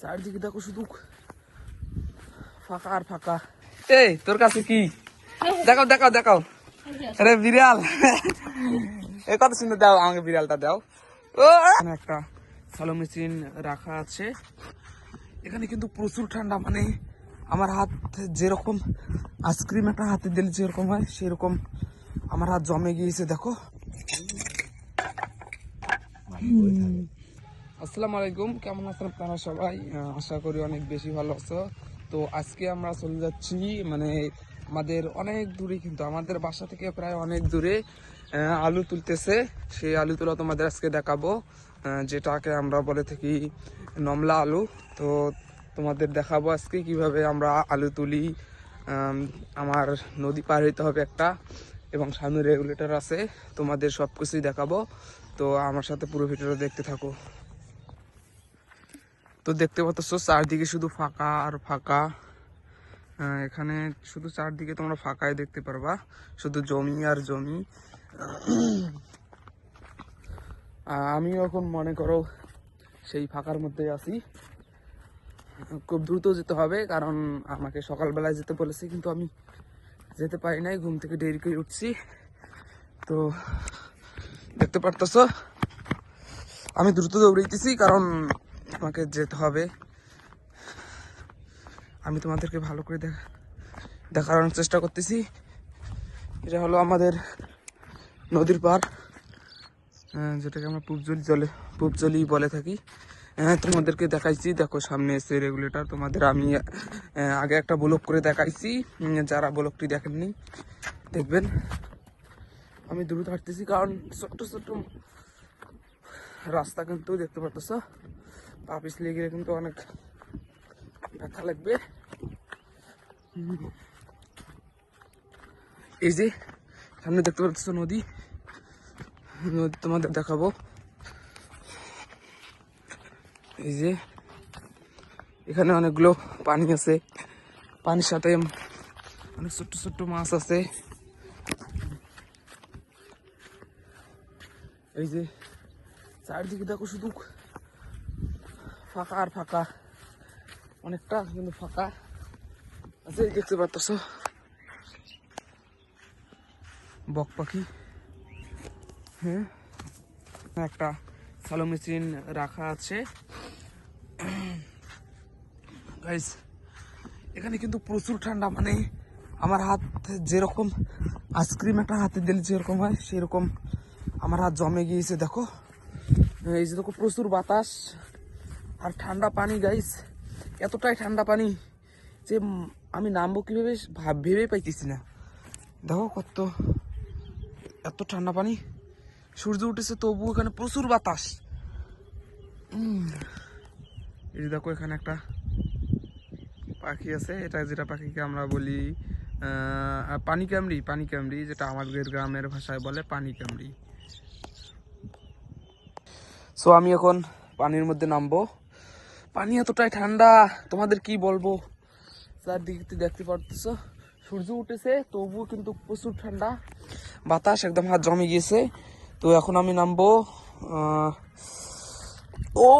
চারদিকে দেখো শুধু ফাঁকা আর ফাঁকা। এই তোর কাছে কি? দেখাও দেখাও দেখাও। আরে বিড়াল। এ কত সুন্দর দাও আমাকে বিড়ালটা দাও। ও এখানে একটা স্যালো মেশিন রাখা আছে। এখানে কিন্তু প্রচুর ঠান্ডা মানে আমার হাত যেরকম আইসক্রিম একটা হাতে দিলে যেরকম হয় সেরকম আমার হাত জমে গিয়েছে দেখো। আসসালামু আলাইকুম, কেমন আছেন আপনারা সবাই? আশা করি অনেক বেশি ভালো আছো। তো আজকে আমরা চলে যাচ্ছি মানে আমাদের অনেক দূরে কিন্তু, আমাদের বাসা থেকে প্রায় অনেক দূরে আলু তুলতেছে। সেই আলু তোলা তোমাদের আজকে দেখাবো যেটাকে আমরা বলে থাকি নমলা আলু। তো তোমাদের দেখাবো আজকে কীভাবে আমরা আলু তুলি। আমার নদী পার হইতে হবে একটা, এবং সামনে রেগুলেটর আছে, তোমাদের সব কিছুই দেখাবো। তো আমার সাথে পুরো ভিডিওটা দেখতে থাকো। তো দেখতে পাচ্ছ, চারদিকে শুধু ফাঁকা আর ফাঁকা। এখানে শুধু চারদিকে তোমরা ফাঁকাই দেখতে পারবা, শুধু জমি আর জমি। আমিও এখন মনে করো সেই ফাঁকার মধ্যে আছি। খুব দ্রুত যেতে হবে, কারণ আমাকে সকালবেলায় যেতে বলেছে, কিন্তু আমি যেতে পারি নাই, ঘুম থেকে দেরি করে উঠছি। তো দেখতে পারতেছ, আমি দ্রুত দৌড়াইতেছি, কারণ আমাকে যেতে হবে। আমি তোমাদেরকে ভালো করে দেখা, দেখানোর চেষ্টা করতেছি। এটা হলো আমাদের নদীর পার যেটাকে আমরা পূবজলি জলে, পূবজলি বলে থাকি। হ্যাঁ তোমাদেরকে দেখাইছি। দেখো, সামনে এসে রেগুলেটর তোমাদের আমি আগে একটা ব্লক করে দেখাইছি। যারা ব্লকটি দেখেননি, দেখবেন। আমি দ্রুত হাঁটতেছি কারণ ছোট্ট ছোট্ট রাস্তা কিন্তু দেখতে পারতেছ। পা পিছলে গেলে কিন্তু অনেক ব্যথা লাগবে। এই যে, সামনে দেখতে পাচ্ছ নদী। নদী তোমাদের দেখাবো। এই যে, এখানে অনেকগুলো পানি আছে। পানির সাথে অনেক ছোট্ট ছোট্ট মাছ আছে। এই যে, চারদিকে দেখো শুধু ফাঁকা আর ফাঁকা। অনেকটা কিন্তু ফাঁকা। আছে দেখতে পারতেছ। বক পাখি। হ্যাঁ। একটা স্যালো মেশিন রাখা আছে। গাইস এখানে কিন্তু প্রচুর ঠান্ডা। মানে আমার হাত যেরকম আইসক্রিম একটা হাতে দিলে যেরকম হয়, সেরকম আমার হাত জমে গিয়েছে, দেখো। এই যে দেখো, প্রচুর বাতাস। আর ঠান্ডা পানি গাইস এতটাই ঠান্ডা পানি যে আমি নামবো কীভাবে ভাব ভেবে পাইতেছি না। দেখো কত, এত ঠান্ডা পানি। সূর্য উঠেছে তবু এখানে প্রচুর বাতাস। এই দেখো এখানে একটা পাখি আছে, এটা যেটা পাখিকে আমরা বলি পানি কামড়ি পানি কামড়ি, যেটা আমাদের গ্রামের ভাষায় বলে পানি কামড়ি। সো আমি এখন পানির মধ্যে নামবো। পানি এতটাই ঠান্ডা, তোমাদের কি বলব? চারদিকে দেখতে পারতেছ, সূর্য উঠেছে, তবুও কিন্তু প্রচুর ঠান্ডা। বাতাস একদম হাত জমে গিয়েছে। তো এখন আমি নামবো ও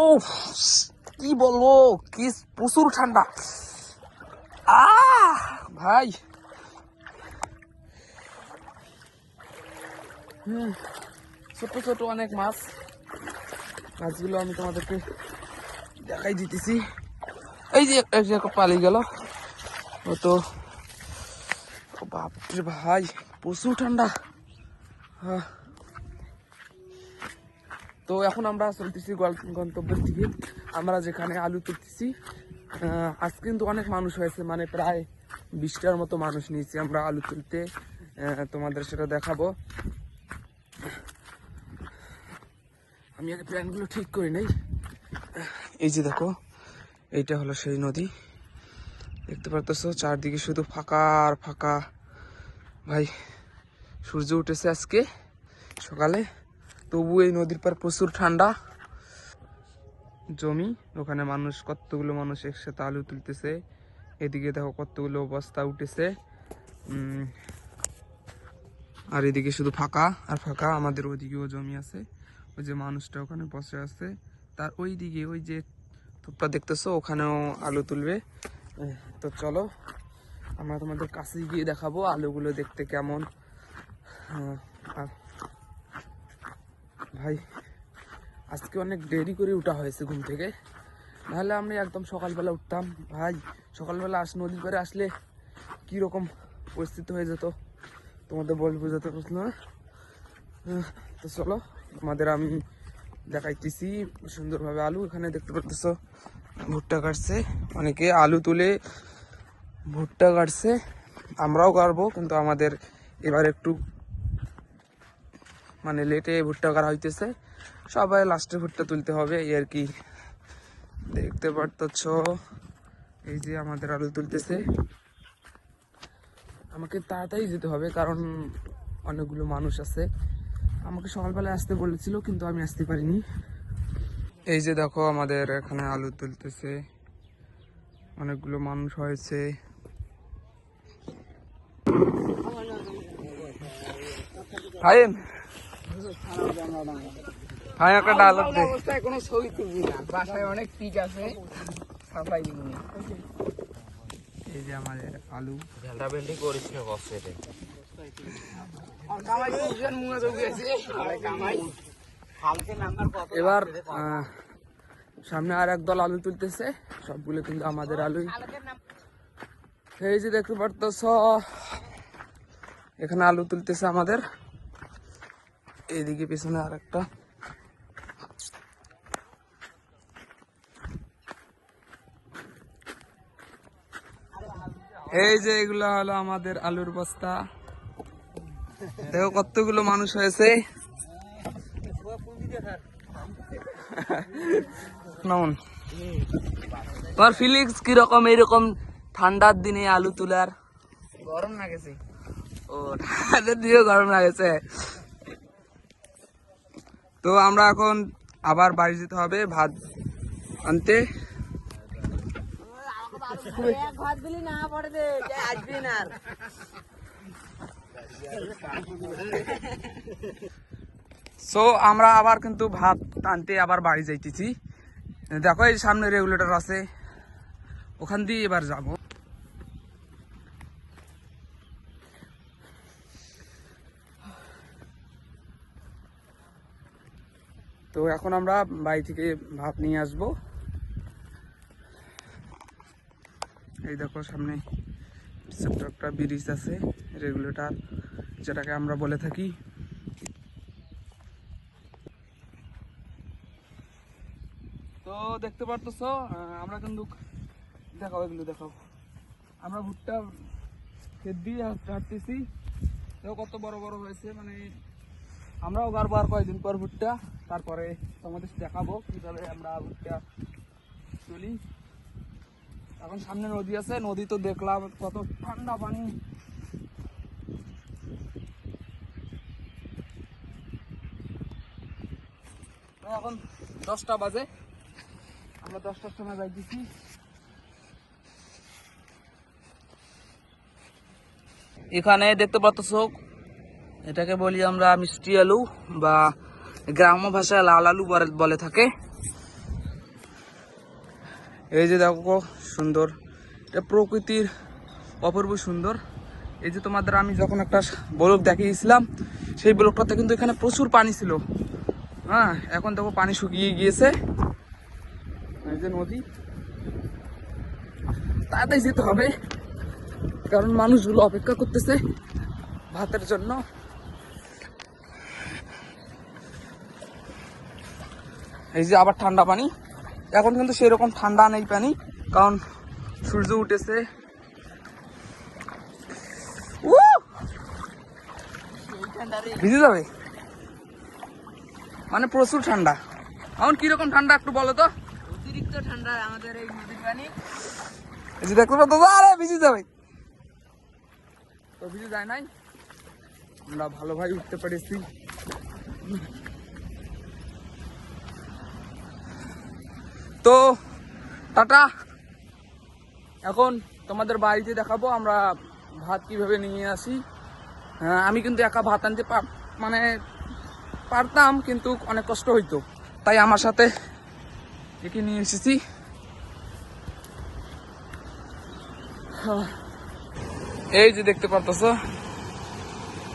কি বলব, কি প্রচুর ঠান্ডা। ভাই। হুম ছোট ছোট অনেক মাছ। মাছগুলো আমি তোমাদেরকে দেখাই দিতেছি। এই যে একটা পালিয়ে গেল। ও তো বাপরে ভাই, প্রচুর ঠান্ডা। আহ। তো এখন আমরা চলতেছি গন্তব্যের দিকে। আমরা যেখানে আলু তুলতেছি আজকে কিন্তু অনেক মানুষ হয়েছে মানে প্রায় বিশটার মতো মানুষ নিয়েছি আমরা আলু তুলতে। তোমাদের সেটা দেখাবো। আমি আগে প্ল্যানগুলো ঠিক করি নাই। এই যে দেখো, এইটা হলো সেই নদী। দেখতে পারতেছো, চারদিকে শুধু ফাঁকা আর ফাঁকা। ভাই, সূর্য উঠেছে আজকে সকালে। তবু এই নদীর পার প্রচুর ঠান্ডা। জমি, ওখানে মানুষ, কতগুলো মানুষ একসাথে আলু তুলতেছে। এদিকে দেখো কতগুলো বস্তা উঠেছে। আর এদিকে শুধু ফাঁকা আর ফাঁকা আমাদের ওইদিকেও জমি আছে। ওই যে মানুষটা ওখানে বসে আছে। তার ওই দিকে, ওই যে ফুটপাথ দেখতেছো, ওখানেও আলু তুলবে। তো চলো, আমরা তোমাদের কাছে গিয়ে দেখাবো আলুগুলো দেখতে কেমন। আর ভাই, আজকে অনেক দেরি করে উঠা হয়েছে ঘুম থেকে। নাহলে আমি একদম সকালবেলা উঠতাম। ভাই, সকালবেলা আস নদীর পারে আসলে কীরকম পরিস্থিতি হয়ে যেত, তোমাদের বল বোঝাতে পারছিল না। তো চলো আমাদের আমি দেখাইতেছি সুন্দরভাবে আলু এখানে দেখতে পারতেছ, ভুট্টা কাটছে। অনেকে আলু তুলে ভুট্টা কাটছে, আমরাও কাটবো, কিন্তু আমাদের এবার একটু মানে লেটে ভুট্টা কাটা হইতেছে। সবাই লাস্টে ভুট্টা তুলতে হবে, এই আর কি। দেখতে পারতেছ, এই যে আমাদের আলু তুলতেছে। আমাকে তাড়াতাড়ি যেতে হবে, কারণ অনেকগুলো মানুষ আছে। আমাকে সকালবেলা আসতে বলেছিল কিন্তু আমি আসতে পারিনি। এই যে দেখো আমাদের এখানে আলু তুলতেছে। অনেকগুলো মানুষ হয়েছে। ফাইন ফাইন একটা ডায়লগ দে কোনো ছবি তুলবি না। বাসায় অনেক পিক আছে দিব এই যে আমাদের আলু। কামাই দুজন মুঙে তো এবার সামনে আর এক দল আলু তুলতেছে। সবগুলো কিন্তু আমাদের আলুই। এই যে দেখতে পারতেছ, এখানে আলু তুলতেছে আমাদের। এইদিকে পিছনে আর একটা এই যে এগুলো হলো আমাদের আলুর বস্তা। দেখো কতগুলো মানুষ হয়েছে। তোমার ফিলিংস কীরকম? এরকম ঠান্ডার দিনে আলু তোলার? গরম না ও ঠান্ডার দিনেও গরম লাগেছে। তো আমরা এখন আবার বাড়ি যেতে হবে ভাত আনতে। ঘর দিলি না পড়ে দে আসবি না সো আমরা আবার কিন্তু ভাত টানতে আবার বাড়ি যাইতেছি। দেখো, এই সামনে রেগুলেটর আছে। ওখান দিয়ে এবার যাব। তো এখন আমরা বাড়ি থেকে ভাত নিয়ে আসব। এই দেখো, সামনে একটা ব্রিজ আছে রেগুলেটর যেটাকে আমরা বলে থাকি তো দেখতে পারতেছ আমরা কিন্তু দেখাও, এগুলো দেখাও। আমরা ভুট্টা ক্ষেত দিয়ে হাঁটতেছি। তো কত বড় বড় হয়েছে মানে আমরাও গাড়বো কয়েকদিন পর ভুট্টা, তারপরে তোমাদের দেখাবো কীভাবে আমরা ভুট্টা তুলি। এখন সামনে নদী আছে, নদী তো দেখলাম কত ঠান্ডা পানি। এখন দশটা বাজে। আমরা দশটার সময় যাইতেছি। এখানে দেখতে পাচ্ছ এটাকে বলি আমরা মিষ্টি আলু বা গ্রাম্য ভাষায় লাল আলু বলে থাকে। এই যে দেখো, সুন্দর। এটা প্রকৃতির অপূর্ব সুন্দর। এই যে তোমাদের আমি যখন একটা ব্লক দেখিয়েছিলাম, সেই ব্লকটাতে কিন্তু এখানে প্রচুর পানি ছিল। হ্যাঁ এখন দেখো পানি শুকিয়ে গিয়েছে। এই যে নদী। তাড়াতাড়ি যেতে হবে, কারণ মানুষগুলো অপেক্ষা করতেছে ভাতের জন্য। এই যে আবার ঠান্ডা পানি। এখন কিন্তু সেরকম ঠান্ডা নেই পানি, কারণ সূর্য উঠেছে! ভিজে যাবে? মানে প্রচুর ঠান্ডা। এখন কীরকম ঠান্ডা একটু বলো তো? অতিরিক্ত ঠান্ডা আমাদের এই নদীর পানি। এই দেখতে পাচ্ছ আরে ভিজে যাবে। তো ভিজে যায় নাই? আমরা ভালোভাবে উঠতে পেরেছি। তো টাটা। এখন তোমাদের বাড়িতে দেখাবো আমরা ভাত কীভাবে নিয়ে আসি। হ্যাঁ, আমি কিন্তু একা ভাত আনতে মানে পারতাম, কিন্তু অনেক কষ্ট হইতো। তাই আমার সাথে একে নিয়ে এসেছি। এই যে দেখতে পারতাছ,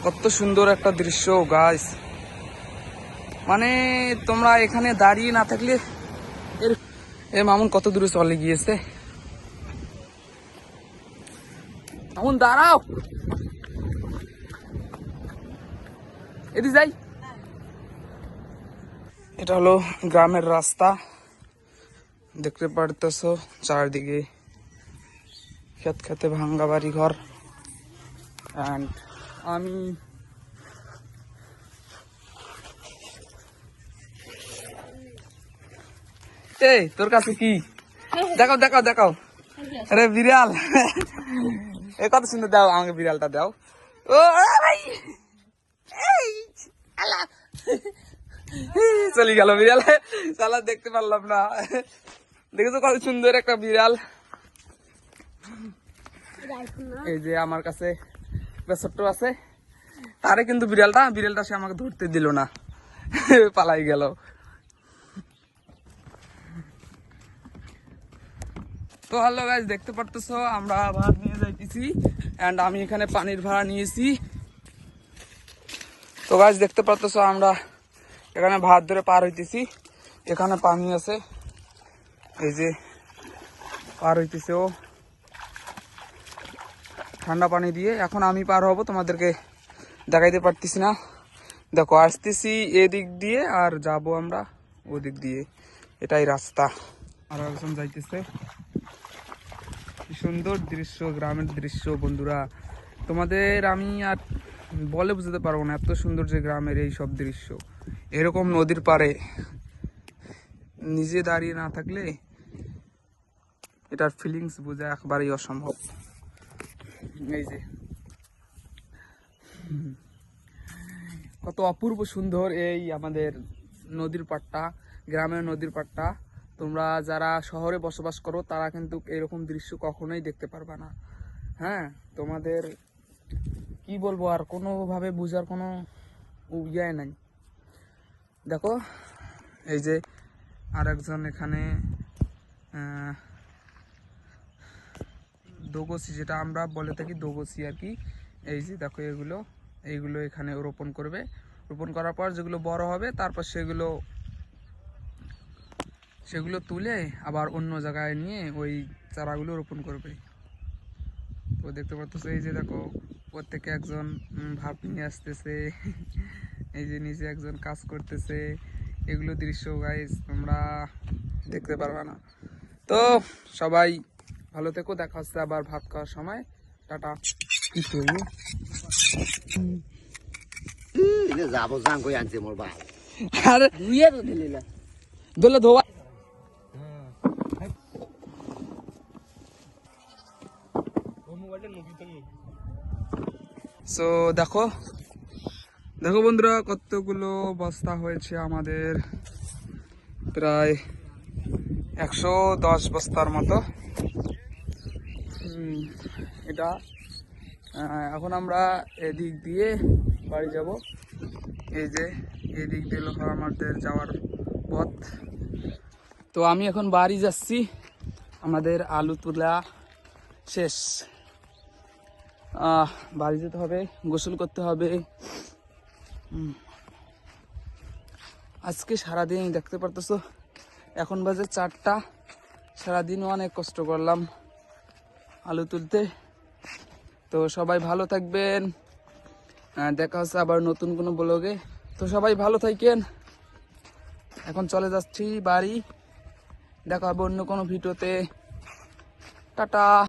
কত সুন্দর একটা দৃশ্য গাছ মানে তোমরা এখানে দাঁড়িয়ে না থাকলে এর এ মামুন কত দূরে চলে গিয়েছে? মামুন, দাঁড়াও। এদি যাই। এটা হলো গ্রামের রাস্তা। দেখতে পারতেছো চারদিকে খেত খেতে ভাঙ্গা বাড়ি ঘর আমি এই, তোর কাছে কি? দেখাও দেখাও দেখাও। আরে বিড়াল। এ, কত সুন্দর, দাও, আমাকে বিড়ালটা দাও। ও ভাই। চলে গেল বিড়াল। সালা দেখতে পারলাম না। দেখেছ কত সুন্দর একটা বিড়াল। এই যে আমার কাছে ছোট্ট আছে। তারে কিন্তু বিড়ালটা বিড়ালটা সে আমাকে ধরতে দিল না। পালাই গেল। তো হ্যালো গাইজ দেখতে পারতেছো, আমরা ভাত নিয়ে যাইতেছি। এন্ড আমি এখানে পানির ভাড়া নিয়েছি। তো গাছ দেখতে পারতেছো আমরা এখানে ভাত ধরে পার হইতেছি। এখানে পানি আছে। এই যে পার হইতেছে ও। ঠান্ডা পানি দিয়ে এখন আমি পার হব, তোমাদেরকে দেখাইতে পারতেছি না। দেখো, আসতেছি এদিক দিয়ে আর যাব আমরা ওদিক দিয়ে। এটাই রাস্তা। আর একজন যাইতেছে। সুন্দর দৃশ্য, গ্রামের দৃশ্য, বন্ধুরা। তোমাদের আমি আর বলে বুঝতে পারব না, এত সুন্দর যে গ্রামের এই সব দৃশ্য। এরকম নদীর পাড়ে নিজে দাঁড়িয়ে না থাকলে এটার ফিলিংস বোঝা একবারেই অসম্ভব। এই যে। কত অপূর্ব সুন্দর এই আমাদের নদীর পাড়টা, গ্রামের নদীর পাড়টা। তোমরা যারা শহরে বসবাস করো, তারা কিন্তু এরকম দৃশ্য কখনোই দেখতে পারবে না। হ্যাঁ তোমাদের কি বলব, আর কোনোভাবে বোঝার কোনো ইয়ে নাই। দেখো, এই যে আর একজন এখানে দোগসি, যেটা আমরা বলে থাকি দোগসি আর কি। এই যে দেখো এগুলো, এইগুলো এখানে রোপণ করবে। রোপণ করার পর যেগুলো বড় হবে, তারপর সেগুলো সেগুলো তুলে আবার অন্য জায়গায় নিয়ে ওই চারাগুলো রোপণ করবে। তো দেখতে পাচ্ছ এই যে দেখো, প্রত্যেকে একজন ভাব নিয়ে আসতেছে। এই যে নিচে একজন কাজ করতেছে। এগুলো দৃশ্য গাইজ তোমরা দেখতে পারবে না। তো সবাই ভালো থেকো দেখা হচ্ছে আবার ভাত খাওয়ার সময়। টাটা। কি করব যাব যাং কই আনছে মোর বাপ। আরে দুইয়ে তো দিলি না। দোলে ধোয়া। সো দেখো দেখো বন্ধুরা, কতগুলো বস্তা হয়েছে আমাদের। প্রায় একশো দশ বস্তার মতো। এটা এখন আমরা এদিক দিয়ে বাড়ি যাব। এই যে, এদিক দিয়ে হলো আমাদের যাওয়ার পথ। তো আমি এখন বাড়ি যাচ্ছি। আমাদের আলু তোলা শেষ। বাড়ি যেতে হবে, গোসল করতে হবে। আজকে সারাদিন দেখতে পারতেছো, এখন বাজে চারটা। সারাদিনও অনেক কষ্ট করলাম আলু তুলতে। তো সবাই ভালো থাকবেন। দেখা হচ্ছে আবার নতুন কোনো ব্লগে। তো সবাই ভালো থাকেন। এখন চলে যাচ্ছি বাড়ি। দেখা হবে অন্য কোনো ভিডিওতে। টাটা।